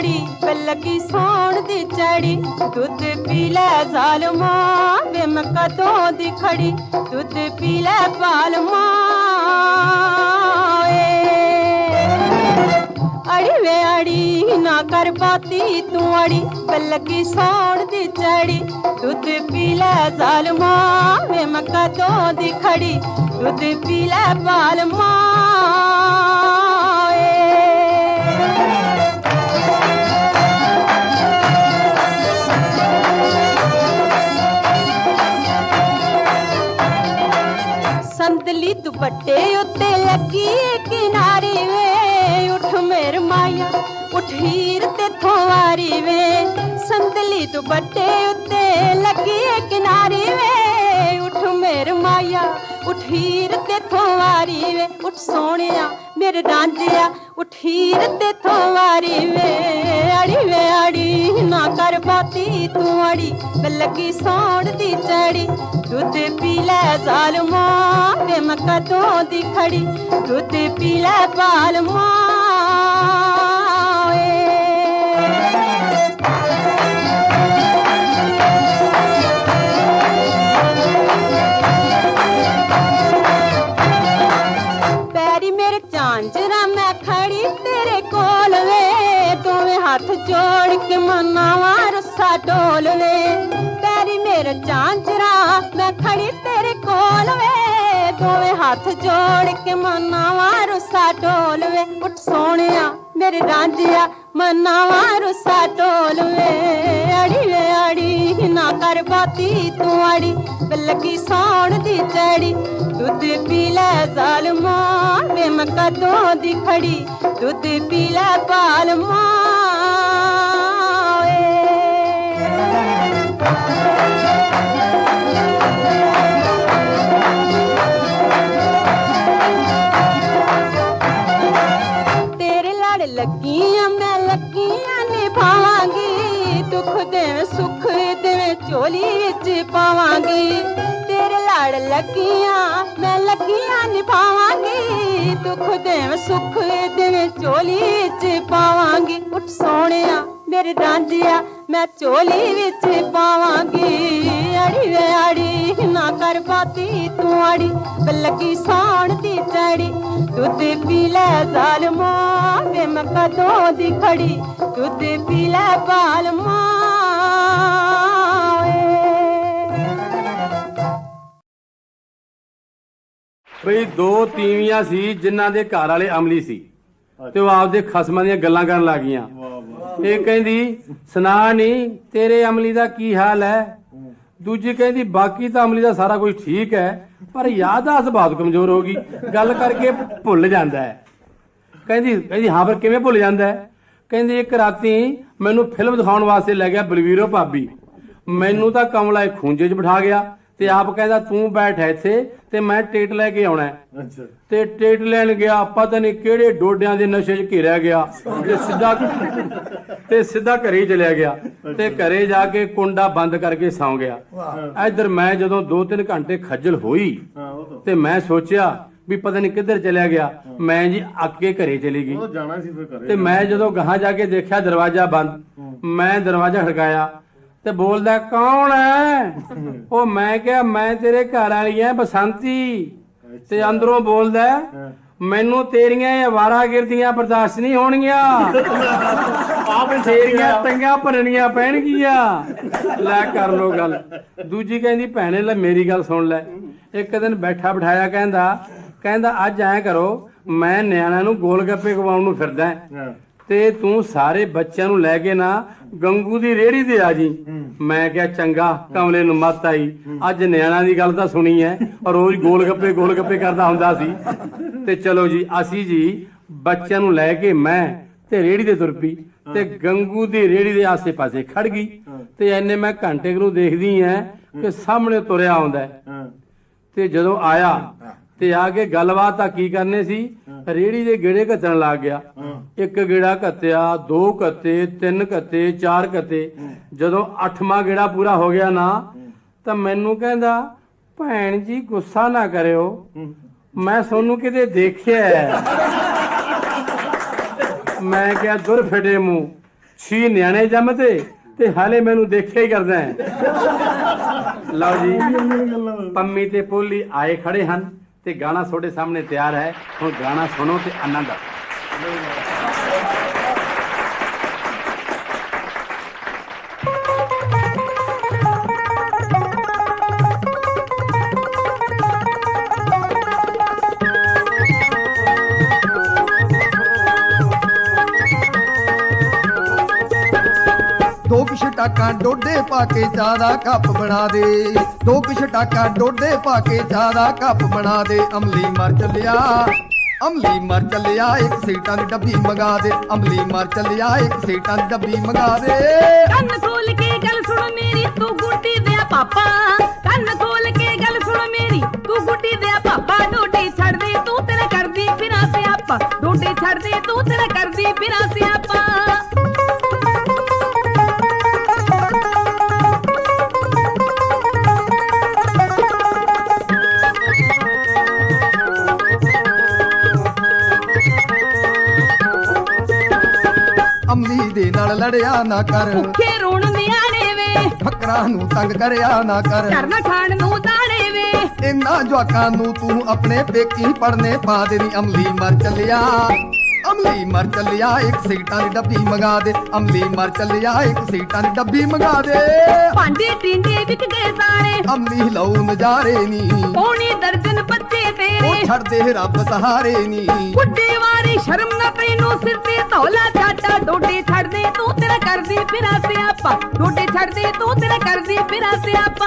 ਅੜੀ ਨਾ ਸੌਣ ਦੀ ਚੜੀ। ਦੁੱਧ ਪੀ ਲੈ ਜ਼ਾਲਮਾ, ਵੇ ਮੈਂ ਕਦੋਂ ਦੀ ਖੜੀ। ਦੁੱਧ ਪੀ ਲੈ ਪਾਲਮਾ ਅੜੀ ਵੇ ਅੜੀ, ਨਾ ਕਰ ਪਾਤੀ ਤੂੰ ਅੜੀ। ਬੱਲਕੀ ਸੌਣ ਦੀ ਚੜੀ। ਦੁੱਧ ਪੀ ਲੈ ਜ਼ਾਲਮਾ, ਵੇ ਮੈਂ ਕਦੋਂ ਦੀ ਖੜੀ। ਦੁੱਧ ਪੀ ਲੈ ਪਾਲਮਾ ਉੱਤੇ ਲੱਗੀ ਕਿਨਾਰੀ ਵੇ। ਉਠ ਮੇਰ ਮਾਇਆ, ਉਠ ਹੀਰ ਤੇ ਥੋਵਾਰੀ ਵੇ। ਸੰਦਲੀ ਦੁਪੱਟੇ ਉੱਤੇ ਲੱਗੀ ਏ ਕਿਨਾਰੀ ਵੇ। ਉਠ ਮੇਰ ਮਾਇਆ, ਉਠ ਹੀਰ ਤੇ ਥੋਵਾਰੀ ਵੇ। ਉਠ ਸੋਹਣਿਆ, ਮੇਰੇ ਰਾਂਝਿਆ ਉਠ ਤੇ ਥੋਵਾਰੀ ਵੇ, ਅੜੀ ਵੇ, ਅੜੀ। ਨਾ ਕਰ ਬਾਤੀ ਤੂੰ ਅੜੀ ਲੱਗੀ ਸੌਣ ਦੀ ਚੜੀ। ਦੁੱਧ ਪੀ ਲੈ ਜ਼ਾਲਮਾ ਵੇ ਮੈਂ ਕਦੋਂ ਦੀ ਖੜੀ। ਦੁੱਧ ਪੀ ਲੈ ਬਾਲਮਾ। ਪੈਰੀ ਮੇਰੇ ਝਾਂਜਰਾ ਮੈਂ ਖੜੀ ਤੇਰੇ ਕੋਲ ਵੇ ਦੋਵੇਂ ਹੱਥ ਜੋੜ ਕੇ ਮਨਾਵਾ ਰਸਾ ਢੋਲ ਵੇ ਉੱਠ ਸੋਹਣਿਆ ਮੇਰੇ ਰਾਂਝਿਆ ਮਨਾਵਾ ਰਸਾ ਢੋਲ ਵੇ ਅੜੀ ਵੇ ਅੜੀ ਨਾ ਕਰ ਬਾਤੀ ਤੂੰ ਅੜੀ ਲੱਗੀ ਸੌਣ ਦੀ ਚੜੀ ਦੁੱਧ ਪੀ ਲੈ ਜ਼ਾਲਮਾ ਵੇ ਮੈਂ ਕਦੋਂ ਦੀ ਖੜੀ ਦੁੱਧ ਪੀ ਲੈ ਪਾਲਮਾ ਤੇਰੇ ਲੜ ਲੱਗੀਆਂ, ਮੈਂ ਲੱਗੀਆਂ ਨਿਭਾਵਾਂਗੀ ਦੁੱਖ ਦੇ, ਸੁੱਖ ਦੇ ਝੋਲੀ ਵਿੱਚ ਪਾਵਾਂਗੀ। ਤੇਰੇ ਲੜ ਲੱਗੀਆਂ, ਮੈਂ ਲੱਗੀਆਂ ਨਿਭਾਵਾਂਗੀ ਦੁੱਖ ਦੇ, ਸੁੱਖ ਦੇ ਝੋਲੀ ਵਿੱਚ ਪਾਵਾਂਗੀ। ਉੱਠ ਸੋਹਣਿਆ, ਮੇਰੇ ਰਾਂਝਿਆ, ਮੈਂ ਝੋਲੀ ਵਿੱਚ ਪਾਵਾਂਗੀ। ਅੜੀ ਵੇ ਅੜੀ ਨਾ ਕਰ ਬਾਤੀ ਤੂੰ ਅੜੀ ਲੱਗੀ ਸੌਣ ਦੀ ਚੜੀ। ਦੁੱਧ ਪੀ ਲੈ ਜ਼ਾਲਮਾ ਵੇ ਮੈਂ ਕਦੋਂ ਦੀ ਖੜੀ। ਦੁੱਧ ਪੀ ਲੈ ਬਾਲਮਾ। ਬਈ ਦੋ ਤੀਵੀਆਂ ਸੀ ਜਿਨ੍ਹਾਂ ਦੇ ਘਰ ਵਾਲੇ ਅਮਲੀ ਸੀ ਤੇ ਉਹ ਆਪਦੇ ਖਸਮਾਂ ਦੀਆਂ ਗੱਲਾਂ ਕਰਨ ਲੱਗੀਆਂ ਇਹ ਕਹਿੰਦੀ ਸੁਣਾ ਨਹੀਂ ਤੇਰੇ ਅਮਲੀ ਦਾ ਕੀ ਹਾਲ ਹੈ? ਦੂਜੀ ਕਹਿੰਦੀ, ਬਾਕੀ ਤਾਂ ਅਮਲੀ ਦਾ ਸਾਰਾ ਕੁਝ ਠੀਕ ਹੈ, ਪਰ ਯਾਦਾਸ਼ਤ ਬਹੁਤ ਕਮਜ਼ੋਰ ਹੋ ਗਈ। ਗੱਲ ਕਰਕੇ ਭੁੱਲ ਜਾਂਦਾ ਹੈ। ਕਹਿੰਦੀ ਕਹਿੰਦੀ, ਹਾਂ, ਫਿਰ ਕਿਵੇਂ ਭੁੱਲ ਜਾਂਦਾ ਹੈ? ਕਹਿੰਦੀ, ਇੱਕ ਰਾਤੀ ਮੈਨੂੰ ਫਿਲਮ ਦਿਖਾਉਣ ਵਾਸਤੇ ਲੈ ਗਿਆ ਬਲਵੀਰੋ ਭਾਬੀ। ਮੈਨੂੰ ਤਾਂ ਕਮਲਾ ਇੱਕ ਖੂੰਜੇ 'ਚ ਬਿਠਾ ਗਿਆ ਤੇ ਆਪ ਕਹਿੰਦਾ, ਤੂੰ ਬੈਠ ਇੱਥੇ ਤੇ ਮੈਂ ਟਿਕਟ ਲੈ ਕੇ ਆਉਣਾ ਹੈ। ਤੇ ਟਿਕਟ ਲੈਣ ਗਿਆ ਪਤਾ ਨਹੀਂ ਕਿਹੜੇ ਡੋਡਿਆਂ ਦੇ ਨਸ਼ੇ 'ਚ ਘਿਰਿਆ ਗਿਆ। ਤੇ ਸਿੱਧਾ ਤੇ ਸਿੱਧਾ ਘਰੇ ਚਲਿਆ ਗਿਆ। ਤੇ ਘਰੇ ਜਾ ਕੇ ਕੁੰਡਾ ਬੰਦ ਕਰਕੇ ਸੌਂ ਗਿਆ। ਇੱਧਰ ਮੈਂ ਜਦੋਂ 2-3 ਘੰਟੇ ਖੱਜਲ ਹੋਈ ਤੇ। ਮੈਂ ਸੋਚਿਆ ਵੀ ਪਤਾ ਨਹੀਂ ਕਿੱਧਰ ਚਲਿਆ ਗਿਆ। ਮੈਂ ਜੀ ਅੱਕ ਘਰੇ ਚਲੀ ਗਈ। ਜਾਣਾ ਸੀ ਫਿਰ ਘਰੇ। ਤੇ ਮੈਂ ਜਦੋਂ ਗਾਹਾਂ ਜਾ ਕੇ ਦੇਖਿਆ ਦਰਵਾਜ਼ਾ ਬੰਦ ਮੈਂ ਦਰਵਾਜ਼ਾ ਖੜਕਾਇਆ। ਤੇ ਬੋਲਦਾ ਕੌਣ ਹੈ ਉਹ ਮੈਂ ਕਿਹਾ ਮੈਂ ਤੇਰੇ ਘਰ ਵਾਲੀ ਐ ਬਸੰਤੀ। ਤੇ ਅੰਦਰੋਂ ਬੋਲਦਾ ਮੈਨੂੰ ਤੇਰੀਆਂ ਇਹ ਅਵਾਰਾ ਗਿਰਦੀਆਂ ਬਰਦਾਸ਼ਤ ਨਹੀਂ ਹੋਣਗੀਆਂ। ਆਪ ਤੇਰੀਆਂ ਟੰਗਾਂ ਭਰਨੀਆਂ ਪੈਣਗੀਆਂ। ਲੈ ਕਰ ਲੋ ਗੱਲ। ਦੂਜੀ ਕਹਿੰਦੀ ਭੈਣੇ ਲੈ ਮੇਰੀ ਗੱਲ ਸੁਣ ਲੈ। ਇੱਕ ਦਿਨ ਬੈਠਾ ਬਿਠਾਇਆ ਕਹਿੰਦਾ ਕਹਿੰਦਾ ਅੱਜ ਐਂ ਕਰੋ ਮੈਂ ਨਿਆਣਿਆਂ ਨੂੰ ਗੋਲ ਗੱਪੇ ਖਵਾਉਣ ਨੂੰ ਫਿਰਦਾ। ਤੇ ਤੂੰ ਸਾਰੇ ਬੱਚਿਆਂ ਨੂੰ ਲੈ ਕੇ ਨਾ ਗੰਗੂ ਦੀ ਰੇੜੀ ਤੇ ਆ ਜੀ। ਮੈਂ ਕਿਹਾ ਚੰਗਾ ਕਮਲੇ ਨੂੰ ਮੱਤ ਆਈ। ਅੱਜ ਨਿਆਣਿਆਂ ਦੀ ਗੱਲ ਤਾਂ ਸੁਣੀ ਐ ਔਰ ਰੋਜ਼ ਗੋਲ ਗੱਪੇ ਗੋਲ ਗੱਪੇ ਕਰਦਾ ਹੁੰਦਾ ਸੀ। ਤੇ ਚਲੋ ਜੀ ਅਸੀਂ ਜੀ ਬੱਚਿਆਂ ਨੂੰ ਲੈ ਕੇ ਮੈਂ ਤੇ ਰੇੜੀ ਤੇ ਤੁਰ ਪਈ ਤੇ ਗੰਗੂ ਦੀ ਰੇੜੀ ਦੇ ਆਸੇ-ਪਾਸੇ ਖੜ ਗਈ ਤੇ ਐਨੇ ਮੈਂ ਘੰਟੇ ਨੂੰ ਦੇਖਦੀ ਐ ਕਿ ਸਾਹਮਣੇ ਤੁਰਿਆ ਆਉਂਦਾ ਤੇ ਜਦੋਂ ਆਇਆ ਤੇ ਆ ਕੇ ਗੱਲਬਾਤ ਤਾਂ ਕੀ ਕਰਨੇ ਸੀ? ਰੇੜੀ ਦੇ ਗੇੜੇ ਘੱਤਣ ਲੱਗ ਗਿਆ। ਇੱਕ ਗੇੜਾ ਘੱਤਿਆ ਦੋ ਘੱਤੇ ਤਿੰਨ ਘੱਤੇ ਚਾਰ ਘੱਤੇ। ਜਦੋਂ ਅੱਠਵਾਂ ਗੇੜਾ ਪੂਰਾ ਹੋ ਗਿਆ ਨਾ ਤਾਂ ਮੈਨੂੰ ਕਹਿੰਦਾ ਭੈਣ ਜੀ ਗੁੱਸਾ ਨਾ ਕਰਿਓ। ਮੈਂ ਤੁਹਾਨੂੰ ਕਿਤੇ ਦੇਖਿਆ। ਮੈਂ ਕਿਹਾ ਦੁਰ ਫਟੇ ਮੂੰਹ। ਛੀ ਨਿਆਣੇ ਜੰਮਤੇ ਤੇ ਹਾਲੇ ਮੈਨੂੰ ਦੇਖਿਆ ਹੀ ਕਰਦਾ ਹੈ। ਲਓ ਜੀ ਪੰਮੀ ਤੇ ਪੋਲੀ ਆਏ ਖੜੇ ਹਨ। ਤੇ ਗਾਣਾ ਤੁਹਾਡੇ ਸਾਹਮਣੇ ਤਿਆਰ ਹੈ। ਹੁਣ ਗਾਣਾ ਸੁਣੋ ਤੇ ਆਨੰਦ ਆਓ। ਛਟਾਕਾਂ ਡੋਡੇ ਪਾ ਕੇ ਚਾਹ ਦਾ ਕੱਪ ਬਣਾ ਦੇ। ਦੋ ਕੁ ਛਟਾਕਾਂ ਡੋਡੇ ਪਾ ਕੇ ਚਾਹ ਦਾ ਕੱਪ ਬਣਾ ਦੇ। ਅਮਲੀ ਮਰ ਚੱਲਿਆ, ਅਮਲੀ ਮਰ ਚੱਲਿਆ, ਇੱਕ ਸੀਟਾਂ ਦੀ ਡੱਬੀ ਮੰਗਾ ਦੇ। ਅਮਲੀ ਮਰ ਚੱਲਿਆ, ਇੱਕ ਸੀਟਾਂ ਦੀ ਡੱਬੀ ਮੰਗਾ ਦੇ। ਕੰਨ ਖੋਲ ਕੇ ਗੱਲ ਸੁਣ ਮੇਰੀ, ਤੂੰ ਗੁੱਡੀ ਦੇ ਪਾਪਾ। ਕੰਨ ਖੋਲ ਕੇ ਗੱਲ ਸੁਣ ਮੇਰੀ, ਤੂੰ ਗੁੱਡੀ ਦੇ ਪਾਪਾ। ਡੋਡੇ ਛੱਡ ਦੇ, ਤੂੰ ਤੇਰਾ ਕਰਦੀ ਫਿਰਾਂ ਸਿਆਪਾ। ਡੋਡੇ ਛੱਡ ਦੇ, ਤੂੰ ਤੇਰਾ ਕਰਦੀ ਫਿਰਾਂ ਸਿਆਪਾ। ਨਾਲ ਲੜਿਆ ਨਾ ਕਰ। ਭੁੱਖੇ ਰੋਣ ਨਿਆਣੇ ਵੇ। ਫਕਰਾਂ ਨੂੰ ਤੰਗ ਕਰਿਆ ਨਾ ਕਰ। ਕਰਨਾ ਖਾਣ ਨੂੰ ਦਾਣੇ ਵੇ। ਇਨਾ ਜਵਾਕਾਂ ਨੂੰ ਤੂੰ ਆਪਣੇ ਪੇਕੀ ਪੜਨੇ ਪਾ ਦੇਣੀ ਅਮਲੀ ਮਰ ਚੱਲਿਆ। ਅਮਲੀ ਮਰ ਚੱਲਿਆ ਇੱਕ ਸੀਟਾਂ ਦੀ ਡੱਬੀ ਮੰਗਾ ਦੇ। ਅਮਲੀ ਮਰ ਚੱਲਿਆ ਇੱਕ ਸੀਟਾਂ ਦੀ ਡੱਬੀ ਮੰਗਾ ਦੇ। ਭਾਂਡੇ ਟਿੰਡੇ ਵਿਕ ਗਏ ਸਾਰੇ। ਅਮਲੀ ਲਊ ਨਜ਼ਾਰੇ ਨੀ। ਪੌਣੀ ਦਰਜਨ ਉਹ ਤੇਰੇ। ਛੱਡ ਦੇ ਰੱਬ ਸਹਾਰੇ ਨੀ। ਬੁੱਢੇ ਵਾਰੀ ਸ਼ਰਮ ਨਾ ਤੈਨੂੰ ਸਿਰ ਤੇ ਧੌਲਾ ਚਾਟਾ ਡੋਡੇ ਛੱਡ ਦੇ ਤੂੰ ਤੇਰਾ ਕਰਦੀ ਫਿਰਾਂ ਸਿਆਪਾ ਡੋਡੇ ਛੱਡ ਦੇ ਤੂੰ ਤੇਰਾ ਕਰਦੀ ਫਿਰਾਂ ਸਿਆਪਾ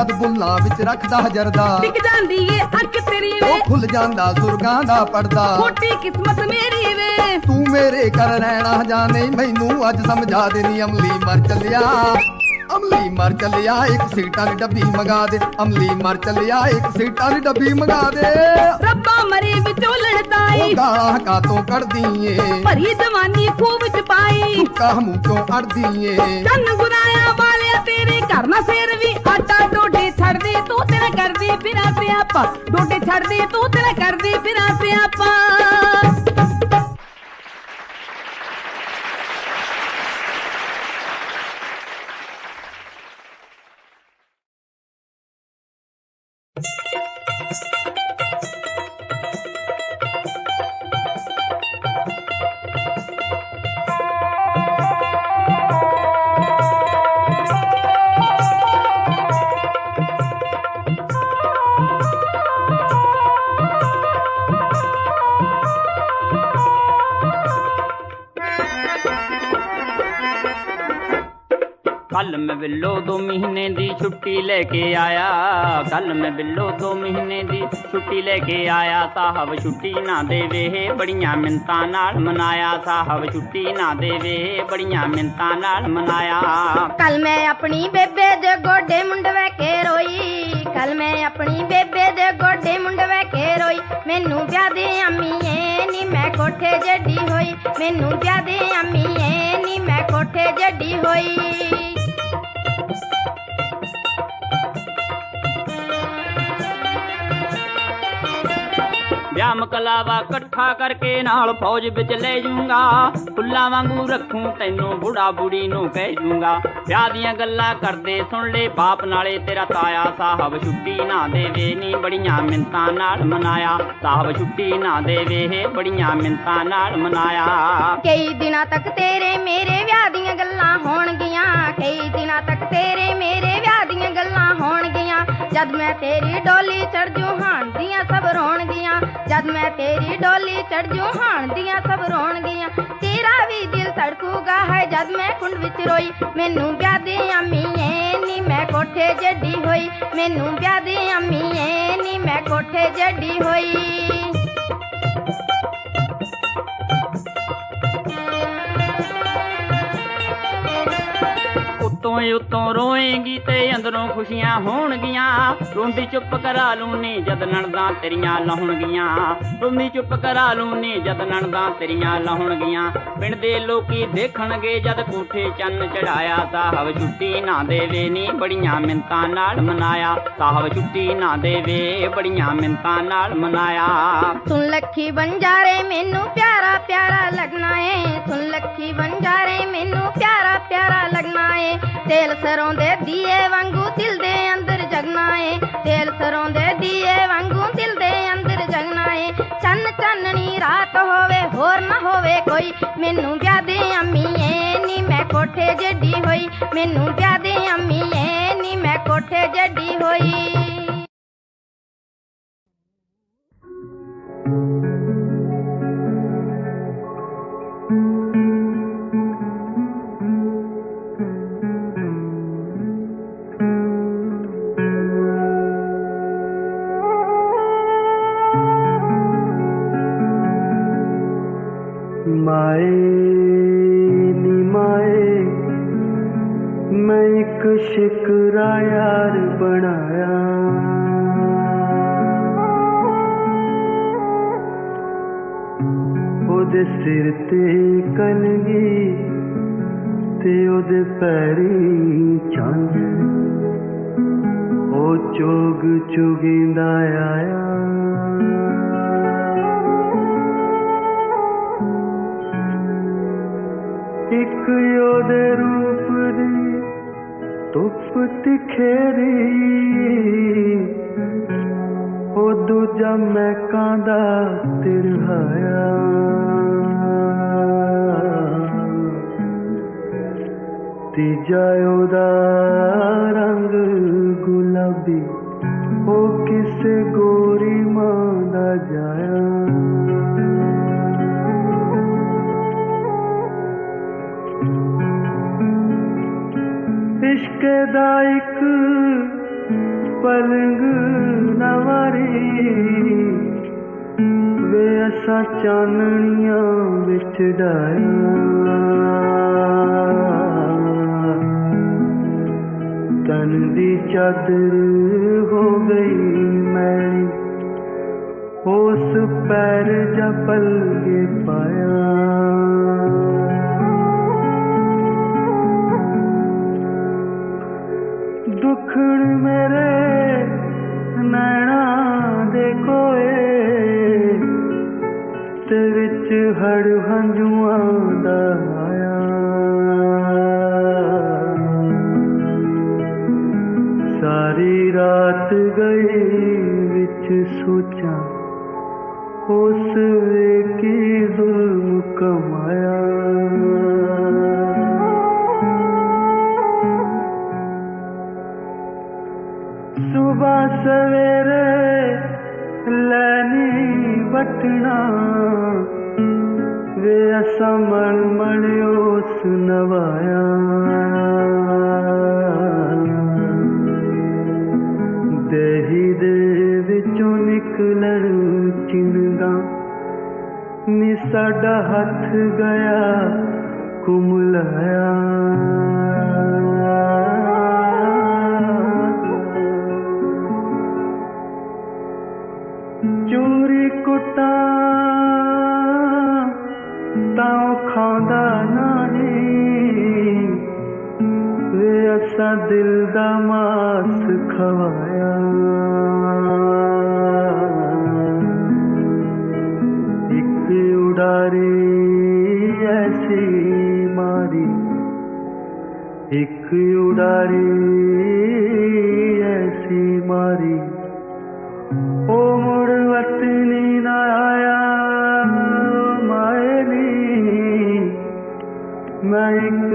ਜਦ ਬੁੱਲਾਂ ਵਿੱਚ ਰੱਖਦਾ ਜਰਦਾ ਟਿਕ ਜਾਂਦੀ ਏ ਅੱਖ ਤੇਰੀ ਵੇ। ਉਹ ਖੁੱਲ ਜਾਂਦਾ ਸੁਰਗਾਂ ਦਾ ਪਰਦਾ। ਖੋਟੀ ਕਿਸਮਤ ਮੇਰੀ ਵੇ। ਤੂੰ ਮੇਰੇ ਕਰ ਰਹਿਣਾ ਜਾਂ ਨਹੀਂ ਮੈਨੂੰ ਅੱਜ ਸਮਝਾ ਦੇਣੀ ਅਮਲੀ ਮਰ ਚੱਲਿਆ। ਅਮਲੀ ਮਰ ਚੱਲਿਆ ਇੱਕ ਸੀਟਾਂ ਦੀ ਡੱਬੀ ਮੰਗਾ ਦੇ। ਅਮਲੀ ਮਰ ਚੱਲਿਆ ਇੱਕ ਸੀਟਾਂ ਦੀ ਡੱਬੀ ਮੰਗਾ ਦੇ। ਰੱਬਾ ਮਰੇ ਵਿਚੋਂ ਉਹ ਲੜਦਾਈ ਗਾਲਾਂ ਕਾਤੋਂ ਕੱਢਦੀ ਏ ਭਰੀ ਜਵਾਨੀ ਖੂਹ ਵਿੱਚ ਪਾਈ। ਕਾਹ ਮੂੰਹ ਚੋਂ ਅੜਦੀ ਏ ਗੁਰਾਇਆ ਵਾਲਿਆ ਤੇਰੇ ਘਰ ਨਾ ਸਿਰ ਵੀ। ਆਟਾ ਡੋਡੇ ਛੱਡ ਦੇ ਤੂੰ ਤੇਰਾ ਕਰਦੀ ਫਿਰਾਂ ਸਿਆਪਾ ਡੋਡੇ ਛੱਡ ਦੇ ਤੂੰ ਤੇਰਾ ਕਰਦੀ ਫਿਰਾਂ ਸਿਆਪਾ ਬਿੱਲੋ ਦੋ ਮਹੀਨੇ ਦੀ ਛੁੱਟੀ ਲੈ ਕੇ ਆਇਆ। ਕੱਲ ਮੈਂ ਬਿੱਲੋ ਦੋ ਮਹੀਨੇ ਦੀ ਛੁੱਟੀ ਲੈ ਕੇ ਆਇਆ। ਸਾਹਿਬ ਛੁੱਟੀ ਨਾ ਦੇਵੇ, ਬੜੀਆਂ ਮਿੰਤਾਂ ਨਾਲ ਮਨਾਇਆ। ਸਾਹਿਬ ਛੁੱਟੀ ਨਾ ਦੇਵੇ, ਬੜੀਆਂ ਮਿੰਤਾਂ ਨਾਲ ਮਨਾਇਆ। ਕੱਲ ਮੈਂ ਆਪਣੀ ਬੇਬੇ ਦੇ ਗੋਡੇ ਮੁੰਡਵੇ ਕੇ ਰੋਈ। ਕੱਲ ਮੈਂ ਆਪਣੀ ਬੇਬੇ ਦੇ ਗੋਡੇ ਮੁੰਡਵੇ ਕੇ ਰੋਈ। ਮੈਨੂੰ ਪਿਆਦੇ ਅੰਮੀਏ ਨੀ, ਮੈਂ ਕੋਠੇ ਜੱਡੀ ਹੋਈ। ਮੈਨੂੰ ਪਿਆਦੇ ਅੰਮੀਏ ਨੀ, ਮੈਂ ਕੋਠੇ ਜੱਡੀ ਹੋਈ। ਵਿਆਹ ਮਕਲਾਵਾ ਇਕੱਠਾ ਕਰਕੇ ਨਾਲ ਫੌਜ ਵਿੱਚ ਲੈ ਜੂੰਗਾ ਫੁੱਲਾਂ ਵਾਂਗੂ ਰੱਖੂੰ ਤੈਨੂੰ, ਬੁੜਾ ਬੁੜੀ ਨੂੰ ਕਹਿ ਜੂੰਗਾ। ਵਿਆਹ ਦੀਆਂ ਗੱਲਾਂ ਕਰਦੇ ਸੁਣ ਲੈ, ਬਾਪ ਨਾਲੇ ਤੇਰਾ ਤਾਇਆ। ਸਾਹਿਬ ਛੁੱਟੀ ਨਾ ਦੇਵੇ, ਨੀ ਬੜੀਆਂ ਮਿੰਤਾਂ ਨਾਲ ਮਨਾਇਆ। ਸਾਹਿਬ ਛੁੱਟੀ ਨਾ ਦੇਵੇ ਬੜੀਆਂ ਮਿੰਤਾਂ ਨਾਲ ਮਨਾਇਆ। ਕਈ ਦਿਨਾਂ ਤੱਕ ਤੇਰੇ ਮੇਰੇ ਵਿਆਹ ਦੀਆਂ ਗੱਲਾਂ ਹੋਣਗੀਆਂ। ਕਈ ਦਿਨਾਂ ਤੱਕ ਤੇਰੇ ਮੇਰੇ ਜਦ ਮੈਂ ਤੇਰੀ ਡੋਲੀ ਚੜ ਜੂ, ਹਾਣ ਦੀਆਂ ਸਭ ਰੋਣਗੀਆਂ। ਜਦ ਮੈਂ ਤੇਰੀ ਡੋਲੀ ਚੜ ਜੂ, ਹਾਣ ਦੀਆਂ ਸਭ ਰੋਣਗੀਆਂ। ਤੇਰਾ ਵੀ ਦਿਲ ਧੜਕੂਗਾ ਹੈ ਜਦ ਮੈਂ ਕੁੰਡ ਵਿੱਚ ਰੋਈ। ਮੈਨੂੰ ਵਿਆਹ ਦੇ ਅੰਮੀਏ ਨੀ, ਮੈਂ ਕੋਠੇ ਜੱਡੀ ਹੋਈ। ਮੈਨੂੰ ਵਿਆਹ ਦੇ ਅੰਮੀਏ ਨੀ, ਮੈਂ ਕੋਠੇ ਜੱਡੀ ਹੋਈ। ਉਤੋਂ ਹੀ ਰੋਏਂਗੀ ਤੇ ਅੰਦਰੋਂ ਖੁਸ਼ੀਆਂ ਹੋਣਗੀਆਂ। ਰੋਂਦੀ ਚੁੱਪ ਕਰਾ ਲੂਨੀ ਜਦ ਨਣਦਾਂ ਤੇਰੀਆਂ ਲਾਹੁਣਗੀਆਂ ਰੋਂਦੀ ਚੁੱਪ ਕਰਾ ਲੂਨੀ ਜਦ ਨਣਦਾਂ ਤੇਰੀਆਂ ਲਾਹੁਣਗੀਆਂ ਪਿੰਡ ਦੇ ਲੋਕੀ ਦੇਖਣਗੇ ਜਦ ਕੋਠੇ ਚੰਨ ਚੜਾਇਆ, ਸਾਹਿਬ ਛੁੱਟੀ ਨਾ ਦੇਵੇ ਨੀ ਬੜੀਆਂ ਮਿੰਤਾਂ ਨਾਲ ਮਨਾਇਆ। ਸਾਹਿਬ ਛੁੱਟੀ ਨਾ ਦੇਵੇ ਬੜੀਆਂ ਮਿੰਤਾਂ ਨਾਲ ਮਨਾਇਆ। ਸੁਣ ਲੱਖੀ ਬੰਜਾਰੇ ਮੈਨੂੰ ਪਿਆਰਾ ਪਿਆਰਾ ਲੱਗਣਾ ਏ। ਸੁਣ ਲੱਖੀ ਬੰਜਾਰੇ ਮੈਨੂੰ ਪਿਆਰਾ ਪਿਆਰਾ ਲੱਗਣਾ ਏ। ਤੇਲ ਸਰੋਂ ਦੇ ਦੀਏ ਵਾਂਗੂ ਦਿਲ ਦੇ ਅੰਦਰ ਜਗਨਾ ਏ ਤੇਲ ਸਰੋਂ ਦੇ ਦੀਏ ਵਾਂਗੂ ਦਿਲ ਦੇ ਅੰਦਰ ਜਗਣਾ ਏ ਚੰਨ ਚਾਨਣੀ ਰਾਤ ਹੋਵੇ, ਹੋਰ ਨਾ ਹੋਵੇ ਕੋਈ। ਮੈਨੂੰ ਵਿਆਹ ਦੇ ਅੰਮੀਏ ਨੀ ਮੈਂ ਕੋਠੇ ਜੱਡੀ ਹੋਈ। ਮੈਨੂੰ ਵਿਆਹ ਦੇ ਅੰਮੀਏ ਨੀ ਮੈਂ ਕੋਠੇ ਜੱਡੀ ਹੋਈ। ਇੱਕ ਸ਼ਿਕਰਾ ਯਾਰ ਬਣਾਇਆ। ਉਹਦੇ ਸਿਰ ਤੇ ਕਲਗੀ ਤੇ ਉਹਦੇ ਪੈਰੀ ਚੰਦ ਉਹ ਚੋਗ ਚੁਗਿੰਦਾ ਆਇਆ। ਇੱਕ ਉਹਦੇ ਰੂ ਧੁੱਪ ਤਿਖੇਰੀ ਉਹ ਦੂਜਾ ਮੈਂ ਕਾਂਦਾ ਤਿਰਹਾਇਆ। ਤੀਜਾ ਉਹਦਾ ਰੰਗ ਗੁਲਾਬੀ, ਉਹ ਕਿਸੇ ਗੋਰੀ ਮਾਂ ਦਾ ਜਾਇਆ। ਇਸ਼ਕ ਦਾ ਇੱਕ ਪਲੰਗ ਨਵਾਰੀ ਵੇ ਅਸਾਂ ਚਾਨਣੀਆਂ ਵਿੱਚ ਡਾਇਆ ਤਨ ਦੀ ਚਾਦਰ ਹੋ ਗਈ ਮੈਲੀ, ਉਸ ਪੈਰ ਜਪਲ ਕੇ ਪਾਇਆ। ਵਿੱਚ ਹੜ ਹੰਝੂਆਂ ਦਾ ਆਇਆ। ਸਾਰੀ ਰਾਤ ਗਈ ਵਿੱਚ ਸੋਚਾਂ, ਉਸ ਵੇ ਕੀ ਜ਼ੁਲਮ ਕਮਾਇਆ। ਸੁਬਹ ਸਵੇਰੇ ਲੈਣੀ ਬਟਣਾ ਸਾਡਾ ਹੱਥ ਗਿਆ ਕੁਮਲਾਇਆ ਚੋਰੀ ਕੁੱਟਾਂ ਤਾਂ ਖਾਂਦਾ ਨਹੀਂ ਵੇ ਅਸਾਂ ਦਿਲ ਦਾ ਮਾਸ ਖਵਾਇਆ ਇੱਕ ਉਡਾਰੀ ਐਸੀ ਮਾਰੀ ਇੱਕ ਉਡਾਰੀ ਐਸੀ ਮਾਰੀ ਉਹ ਮੁੜ ਵਤਨੀ ਨਾ ਆਇਆ ਮਾਏ ਨੀ ਮੈਂ ਇੱਕ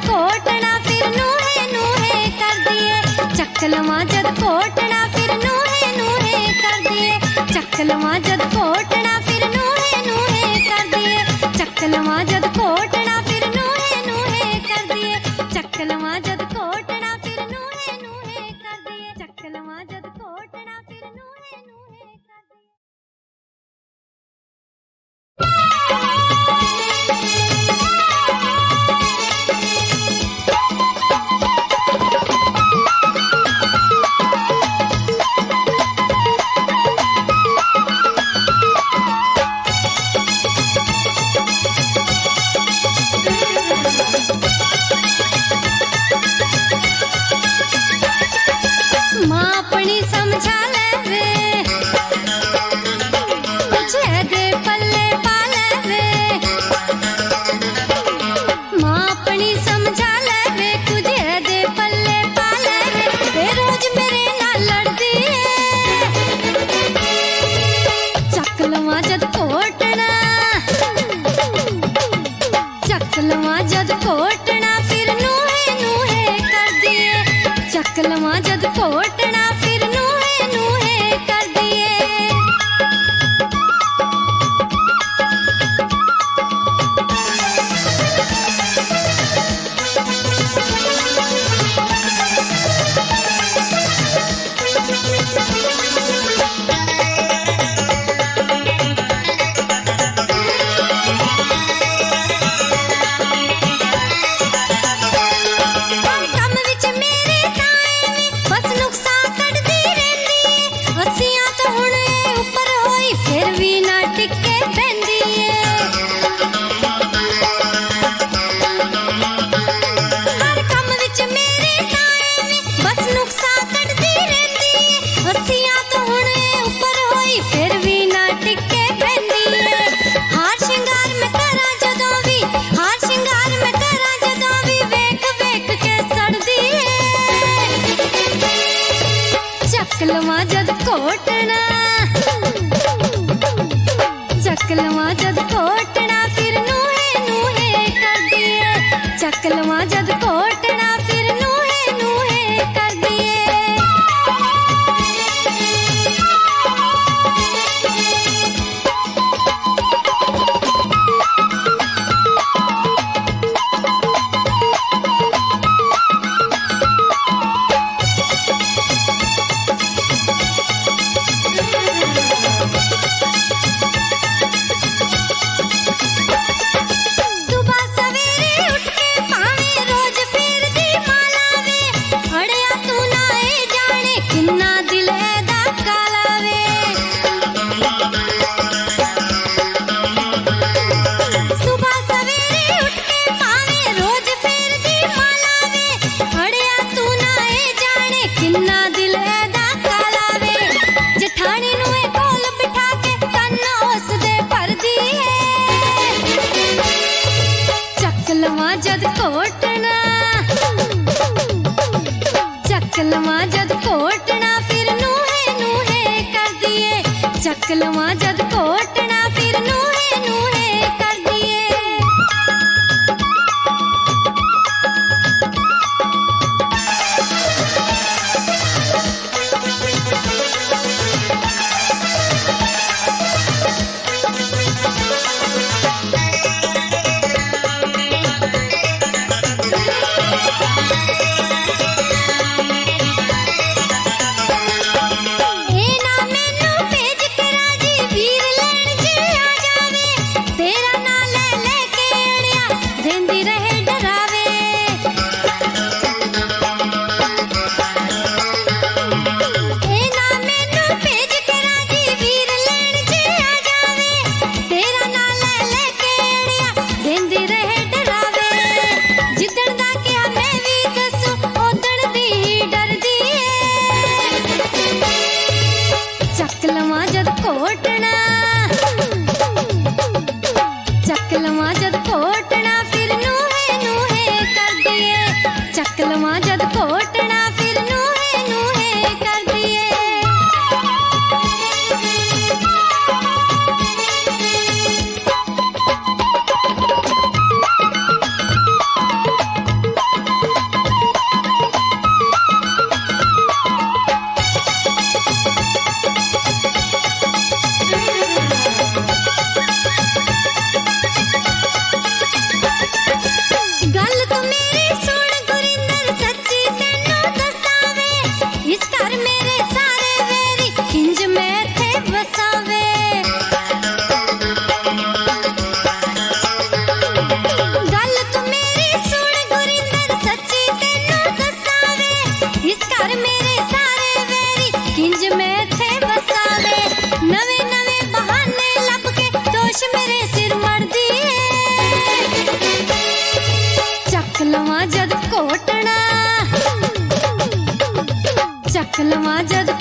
ਲਵਾਂ ਜਦ ਕੋਟ ಜದು ತೋಟಣ